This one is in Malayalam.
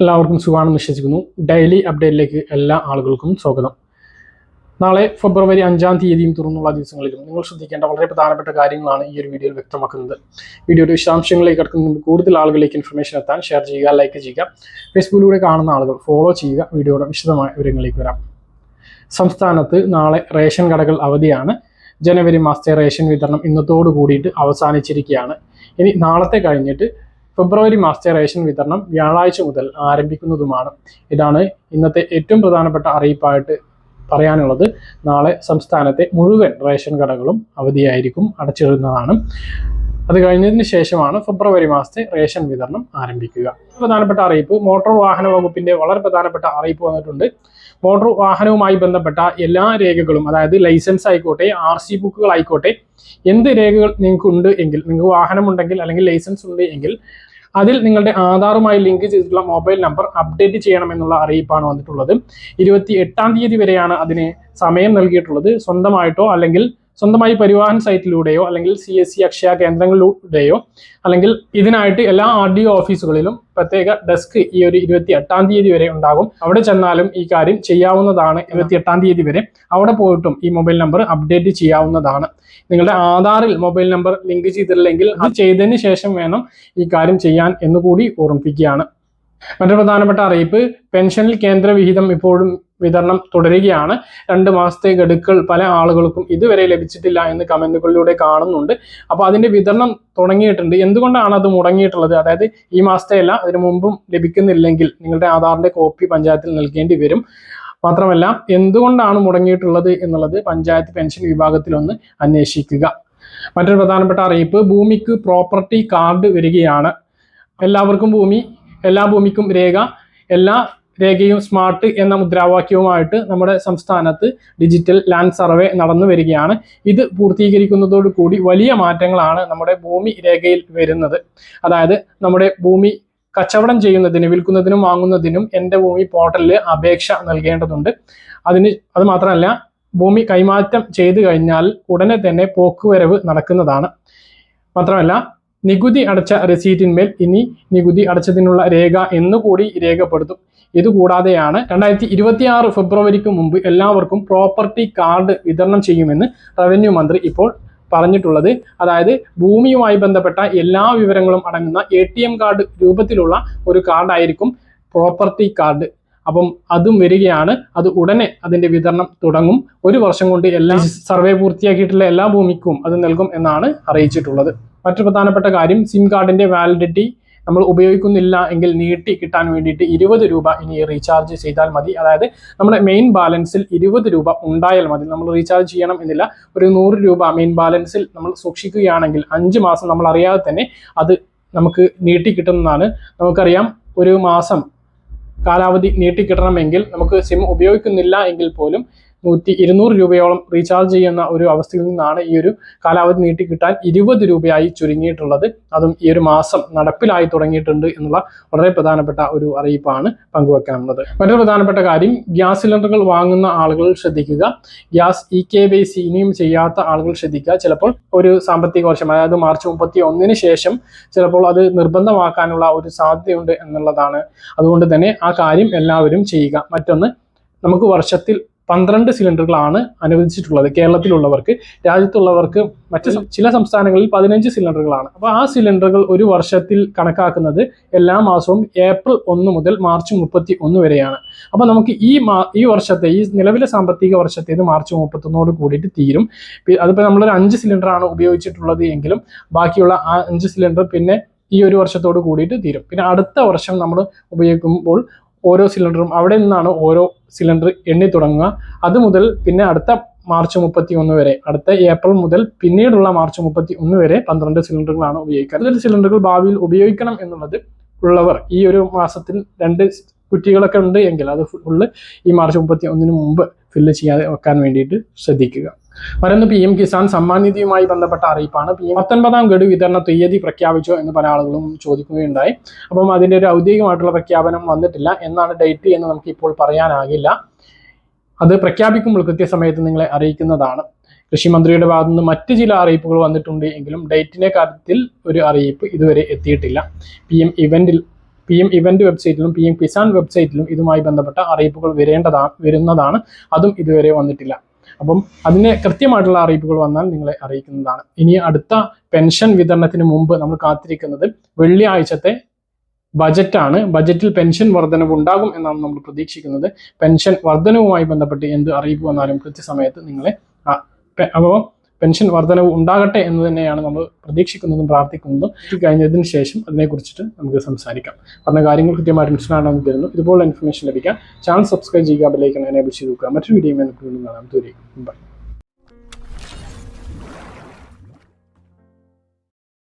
എല്ലാവർക്കും സുഖമാണെന്ന് വിശ്വസിക്കുന്നു. ഡെയിലി അപ്ഡേറ്റിലേക്ക് എല്ലാ ആളുകൾക്കും സ്വാഗതം. നാളെ ഫെബ്രുവരി അഞ്ചാം തീയതിയും തുറന്നുള്ള ദിവസങ്ങളിലും നിങ്ങൾ ശ്രദ്ധിക്കേണ്ട വളരെ പ്രധാനപ്പെട്ട കാര്യങ്ങളാണ് ഈ ഒരു വീഡിയോയിൽ വ്യക്തമാക്കുന്നത്. വീഡിയോയുടെ വിശദാംശങ്ങളിലേക്ക് കിടക്കുന്ന കൂടുതൽ ആളുകളിലേക്ക് ഇൻഫർമേഷൻ എത്താൻ ഷെയർ ചെയ്യുക ലൈക്ക് ചെയ്യുക. ഫേസ്ബുക്കിലൂടെ കാണുന്ന ആളുകൾ ഫോളോ ചെയ്യുക. വീഡിയോയുടെ വിശദമായ വിവരങ്ങളിലേക്ക് വരാം. സംസ്ഥാനത്ത് നാളെ റേഷൻ കടകൾ അവധിയാണ്. ജനുവരി മാസത്തെ റേഷൻ വിതരണം ഇന്നത്തോടു കൂടിയിട്ട് അവസാനിച്ചിരിക്കുകയാണ്. ഇനി നാളത്തെ കഴിഞ്ഞിട്ട് ഫെബ്രുവരി മാസത്തെ റേഷൻ വിതരണം വ്യാഴാഴ്ച മുതൽ ആരംഭിക്കുന്നതുമാണ്. ഇതാണ് ഇന്നത്തെ ഏറ്റവും പ്രധാനപ്പെട്ട അറിയിപ്പായിട്ട് പറയാനുള്ളത്. നാളെ സംസ്ഥാനത്തെ മുഴുവൻ റേഷൻ കടകളും അവധിയായിരിക്കും അടച്ചിടുന്നതാണ്. അത് കഴിഞ്ഞതിന് ശേഷമാണ് ഫെബ്രുവരി മാസത്തെ റേഷൻ വിതരണം ആരംഭിക്കുക. പ്രധാനപ്പെട്ട അറിയിപ്പ് മോട്ടോർ വാഹന വകുപ്പിന്റെ വളരെ പ്രധാനപ്പെട്ട അറിയിപ്പ് വന്നിട്ടുണ്ട്. മോട്ടോർ വാഹനവുമായി ബന്ധപ്പെട്ട എല്ലാ രേഖകളും അതായത് ലൈസൻസ് ആയിക്കോട്ടെ ആർ സി ബുക്കുകൾ ആയിക്കോട്ടെ എന്ത് രേഖകൾ നിങ്ങൾക്ക് ഉണ്ട് എങ്കിൽ നിങ്ങൾക്ക് വാഹനമുണ്ടെങ്കിൽ അല്ലെങ്കിൽ ലൈസൻസ് ഉണ്ട് എങ്കിൽ അതിൽ നിങ്ങളുടെ ആധാറുമായി ലിങ്ക് ചെയ്തിട്ടുള്ള മൊബൈൽ നമ്പർ അപ്ഡേറ്റ് ചെയ്യണമെന്നുള്ള അറിയിപ്പാണ് വന്നിട്ടുള്ളത്. ഇരുപത്തി എട്ടാം തീയതി വരെയാണ് അതിന് സമയം നൽകിയിട്ടുള്ളത്. സ്വന്തമായിട്ടോ അല്ലെങ്കിൽ സ്വന്തമായി പരിവാഹൻ സൈറ്റിലൂടെയോ അല്ലെങ്കിൽ സി എസ് സി അക്ഷയ കേന്ദ്രങ്ങളിലൂടെയോ അല്ലെങ്കിൽ ഇതിനായിട്ട് എല്ലാ ആർ ഡി ഓഫീസുകളിലും പ്രത്യേക ഡെസ്ക് ഈ ഒരു ഇരുപത്തി എട്ടാം തീയതി വരെ ഉണ്ടാകും. അവിടെ ചെന്നാലും ഈ കാര്യം ചെയ്യാവുന്നതാണ് ഇരുപത്തി എട്ടാം തീയതി വരെ. അവിടെ പോയിട്ടും ഈ മൊബൈൽ നമ്പർ അപ്ഡേറ്റ് ചെയ്യാവുന്നതാണ്. നിങ്ങളുടെ ആധാറിൽ മൊബൈൽ നമ്പർ ലിങ്ക് ചെയ്തിട്ടില്ലെങ്കിൽ അത് ചെയ്തതിന് ശേഷം വേണം ഈ കാര്യം ചെയ്യാൻ എന്നുകൂടി ഓർമ്മിപ്പിക്കുകയാണ്. മറ്റൊരു പ്രധാനപ്പെട്ട അറിയിപ്പ് പെൻഷനിൽ കേന്ദ്ര വിഹിതം ഇപ്പോഴും വിതരണം തുടരുകയാണ്. രണ്ട് മാസത്തെ ഗഡുക്കൾ പല ആളുകൾക്കും ഇതുവരെ ലഭിച്ചിട്ടില്ല എന്ന് കമന്റുകളിലൂടെ കാണുന്നുണ്ട്. അപ്പോൾ അതിന്റെ വിതരണം തുടങ്ങിയിട്ടുണ്ട്. എന്തുകൊണ്ടാണ് അത് മുടങ്ങിയിട്ടുള്ളത്? അതായത് ഈ മാസത്തെ അല്ല അതിനു മുമ്പും ലഭിക്കുന്നില്ലെങ്കിൽ നിങ്ങളുടെ ആധാറിന്റെ കോപ്പി പഞ്ചായത്തിൽ നൽകേണ്ടി വരും. മാത്രമല്ല എന്തുകൊണ്ടാണ് മുടങ്ങിയിട്ടുള്ളത് എന്നുള്ളത് പഞ്ചായത്ത് പെൻഷൻ വിഭാഗത്തിലൊന്ന് അന്വേഷിക്കുക. മറ്റൊരു പ്രധാനപ്പെട്ട അറിയിപ്പ് ഭൂമിക്ക് പ്രോപ്പർട്ടി കാർഡ് വരികയാണ്. എല്ലാവർക്കും ഭൂമി എല്ലാ ഭൂമിക്കും രേഖ എല്ലാ രേഖയും സ്മാർട്ട് എന്ന മുദ്രാവാക്യവുമായിട്ട് നമ്മുടെ സംസ്ഥാനത്ത് ഡിജിറ്റൽ ലാൻഡ് സർവേ നടന്നു വരികയാണ്. ഇത് പൂർത്തീകരിക്കുന്നതോടു കൂടി വലിയ മാറ്റങ്ങളാണ് നമ്മുടെ ഭൂമി രേഖയിൽ വരുന്നത്. അതായത് നമ്മുടെ ഭൂമി കച്ചവടം ചെയ്യുന്നതിന് വിൽക്കുന്നതിനും വാങ്ങുന്നതിനും എന്റെ ഭൂമി പോർട്ടലിൽ അപേക്ഷ നൽകേണ്ടതുണ്ട്. അതിന് അത് മാത്രമല്ല ഭൂമി കൈമാറ്റം ചെയ്തു കഴിഞ്ഞാൽ ഉടനെ തന്നെ പോക്കുവരവ് നടക്കുന്നതാണ്. മാത്രമല്ല നികുതി അടച്ച റെസീറ്റിന്മേൽ ഇനി നികുതി അടച്ചതിനുള്ള രേഖ എന്നുകൂടി രേഖപ്പെടുത്തും. ഇതുകൂടാതെയാണ് രണ്ടായിരത്തി ഇരുപത്തി ആറ് ഫെബ്രുവരിക്ക് മുമ്പ് എല്ലാവർക്കും പ്രോപ്പർട്ടി കാർഡ് വിതരണം ചെയ്യുമെന്ന് റവന്യൂ മന്ത്രി ഇപ്പോൾ പറഞ്ഞിട്ടുള്ളത്. അതായത് ഭൂമിയുമായി ബന്ധപ്പെട്ട എല്ലാ വിവരങ്ങളും അടങ്ങുന്ന എ ടി എം കാർഡ് രൂപത്തിലുള്ള ഒരു കാർഡായിരിക്കും പ്രോപ്പർട്ടി കാർഡ് അപ്പം അതും വരികയാണ്. അത് ഉടനെ അതിന്റെ വിതരണം തുടങ്ങും. ഒരു വർഷം കൊണ്ട് എല്ലാ സർവേ പൂർത്തിയാക്കിയിട്ടുള്ള എല്ലാ ഭൂമിക്കും അത് നൽകും എന്നാണ് അറിയിച്ചിട്ടുള്ളത്. മറ്റു പ്രധാനപ്പെട്ട കാര്യം സിം കാർഡിന്റെ വാലിഡിറ്റി നമ്മൾ ഉപയോഗിക്കുന്നില്ല എങ്കിൽ നീട്ടി കിട്ടാൻ വേണ്ടിയിട്ട് ഇരുപത് രൂപ ഇനി റീചാർജ് ചെയ്താൽ മതി. അതായത് നമ്മുടെ മെയിൻ ബാലൻസിൽ ഇരുപത് രൂപ ഉണ്ടായാൽ മതി. നമ്മൾ റീചാർജ് ചെയ്യണം എന്നില്ല. ഒരു നൂറ് രൂപ മെയിൻ ബാലൻസിൽ നമ്മൾ സൂക്ഷിക്കുകയാണെങ്കിൽ അഞ്ച് മാസം നമ്മൾ അറിയാതെ തന്നെ അത് നമുക്ക് നീട്ടി കിട്ടുന്നതാണ്. നമുക്കറിയാം ഒരു മാസം കാലാവധി നീട്ടിക്കിട്ടണമെങ്കിൽ നമുക്ക് സിം ഉപയോഗിക്കുന്നില്ല എങ്കിൽ പോലും നൂറ്റി ഇരുന്നൂറ് രൂപയോളം റീചാർജ് ചെയ്യുന്ന ഒരു അവസ്ഥയിൽ നിന്നാണ് ഈ ഒരു കാലാവധി നീട്ടി കിട്ടാൻ ഇരുപത് രൂപയായി ചുരുങ്ങിയിട്ടുള്ളത്. അതും ഈ ഒരു മാസം നടപ്പിലായി തുടങ്ങിയിട്ടുണ്ട് എന്നുള്ള വളരെ പ്രധാനപ്പെട്ട ഒരു അറിയിപ്പാണ് പങ്കുവെക്കാനുള്ളത്. മറ്റൊരു പ്രധാനപ്പെട്ട കാര്യം ഗ്യാസ് സിലിണ്ടറുകൾ വാങ്ങുന്ന ആളുകൾ ശ്രദ്ധിക്കുക. Gas E K Y C ഇനിയും ചെയ്യാത്ത ആളുകൾ ശ്രദ്ധിക്കുക. ചിലപ്പോൾ ഒരു സാമ്പത്തിക വർഷം അതായത് മാർച്ച് മുപ്പത്തി ഒന്നിന് ശേഷം ചിലപ്പോൾ അത് നിർബന്ധമാക്കാനുള്ള ഒരു സാധ്യതയുണ്ട് എന്നുള്ളതാണ്. അതുകൊണ്ട് തന്നെ ആ കാര്യം എല്ലാവരും ചെയ്യുക. മറ്റൊന്ന് നമുക്ക് വർഷത്തിൽ പന്ത്രണ്ട് സിലിണ്ടറുകളാണ് അനുവദിച്ചിട്ടുള്ളത് കേരളത്തിലുള്ളവർക്ക്. രാജ്യത്തുള്ളവർക്ക് മറ്റ് ചില സംസ്ഥാനങ്ങളിൽ പതിനഞ്ച് സിലിണ്ടറുകളാണ്. അപ്പോൾ ആ സിലിണ്ടറുകൾ ഒരു വർഷത്തിൽ കണക്കാക്കുന്നത് എല്ലാ മാസവും ഏപ്രിൽ ഒന്ന് മുതൽ മാർച്ച് മുപ്പത്തി ഒന്ന് വരെയാണ്. അപ്പോൾ നമുക്ക് ഈ ഈ വർഷത്തെ ഈ നിലവിലെ സാമ്പത്തിക വർഷത്തേത് മാർച്ച് മുപ്പത്തൊന്നോട് കൂടിയിട്ട് തീരും. അതിപ്പോ അതിപ്പോൾ നമ്മളൊരു അഞ്ച് സിലിണ്ടറാണ് ഉപയോഗിച്ചിട്ടുള്ളത് എങ്കിലും ബാക്കിയുള്ള ആ അഞ്ച് സിലിണ്ടർ പിന്നെ ഈ ഒരു വർഷത്തോട് കൂടിയിട്ട് തീരും. പിന്നെ അടുത്ത വർഷം നമ്മൾ ഉപയോഗിക്കുമ്പോൾ ഓരോ സിലിണ്ടറും അവിടെ നിന്നാണ് ഓരോ സിലിണ്ടർ എണ്ണി തുടങ്ങുക. അത് മുതൽ പിന്നെ അടുത്ത മാർച്ച് മുപ്പത്തി ഒന്ന് വരെ അടുത്ത ഏപ്രിൽ മുതൽ പിന്നീടുള്ള മാർച്ച് മുപ്പത്തി ഒന്ന് വരെ പന്ത്രണ്ട് സിലിണ്ടറുകളാണ് ഉപയോഗിക്കുക. അതിൽ സിലിണ്ടറുകൾ ഭാവിയിൽ ഉപയോഗിക്കണം എന്നുള്ളത് ഉള്ളവർ ഈ ഒരു മാസത്തിൽ രണ്ട് കുറ്റികളൊക്കെ ഉണ്ട് എങ്കിൽ അത് ഫുള്ള് ഈ മാർച്ച് മുപ്പത്തി ഒന്നിന് മുമ്പ് ഫില്ല് ചെയ്യാതെ വെക്കാൻ വേണ്ടിയിട്ട് ശ്രദ്ധിക്കുക. മറ്റൊന്ന് പി എം കിസാൻ സമ്മാൻ നിധിയുമായി ബന്ധപ്പെട്ട അറിയിപ്പാണ്. പി എം പത്തൊൻപതാം ഗഡു വിതരണ തീയതി പ്രഖ്യാപിച്ചോ എന്ന് പല ആളുകളും ചോദിക്കുകയുണ്ടായി. അപ്പം അതിന്റെ ഒരു ഔദ്യോഗികമായിട്ടുള്ള പ്രഖ്യാപനം വന്നിട്ടില്ല. എന്നാണ് ഡേറ്റ് എന്ന് നമുക്ക് ഇപ്പോൾ പറയാനാകില്ല. അത് പ്രഖ്യാപിക്കുമ്പോൾ കൃത്യസമയത്ത് നിങ്ങളെ അറിയിക്കുന്നതാണ്. കൃഷി മന്ത്രിയുടെ ഭാഗത്തു നിന്ന് മറ്റ് ചില അറിയിപ്പുകൾ വന്നിട്ടുണ്ട് എങ്കിലും ഡേറ്റിന്റെ കാര്യത്തിൽ ഒരു അറിയിപ്പ് ഇതുവരെ എത്തിയിട്ടില്ല. പി എം ഇവന്റിൽ പി എം ഇവന്റ് വെബ്സൈറ്റിലും പി എം കിസാൻ വെബ്സൈറ്റിലും ഇതുമായി ബന്ധപ്പെട്ട അറിയിപ്പുകൾ വരേണ്ടതാണ് വരുന്നതാണ്. അതും ഇതുവരെ വന്നിട്ടില്ല. അപ്പം അതിന് കൃത്യമായിട്ടുള്ള അറിയിപ്പുകൾ വന്നാൽ നിങ്ങളെ അറിയിക്കുന്നതാണ്. ഇനി അടുത്ത പെൻഷൻ വിതരണത്തിന് മുമ്പ് നമ്മൾ കാത്തിരിക്കുന്നത് വെള്ളിയാഴ്ചത്തെ ബജറ്റാണ്. ബജറ്റിൽ പെൻഷൻ വർധനവ് ഉണ്ടാകും എന്നാണ് നമ്മൾ പ്രതീക്ഷിക്കുന്നത്. പെൻഷൻ വർധനവുമായി ബന്ധപ്പെട്ട് എന്ത് അറിയിപ്പ് വന്നാലും കൃത്യസമയത്ത് നിങ്ങളെ അപ്പോൾ പെൻഷൻ വർധനവ് ഉണ്ടാകട്ടെ എന്ന് തന്നെയാണ് നമ്മൾ പ്രതീക്ഷിക്കുന്നതും പ്രാർത്ഥിക്കുന്നതും. കഴിഞ്ഞതിന് ശേഷം അതിനെക്കുറിച്ചിട്ട് നമുക്ക് സംസാരിക്കാം. പറഞ്ഞ കാര്യങ്ങൾ കൃത്യമായിട്ട് മനസ്സിലാണെന്ന് തരുന്നു ഇതുപോലുള്ള ഇൻഫർമേഷൻ ലഭിക്കാൻ ചാനൽ സബ്സ്ക്രൈബ് ചെയ്യുക ബെല്ലൈക്കൺ എനേബിൾ ചെയ്ത് നോക്കുക മറ്റൊരു വീഡിയോ നമുക്ക് കാണാം. ദൂരേക്കും ബൈ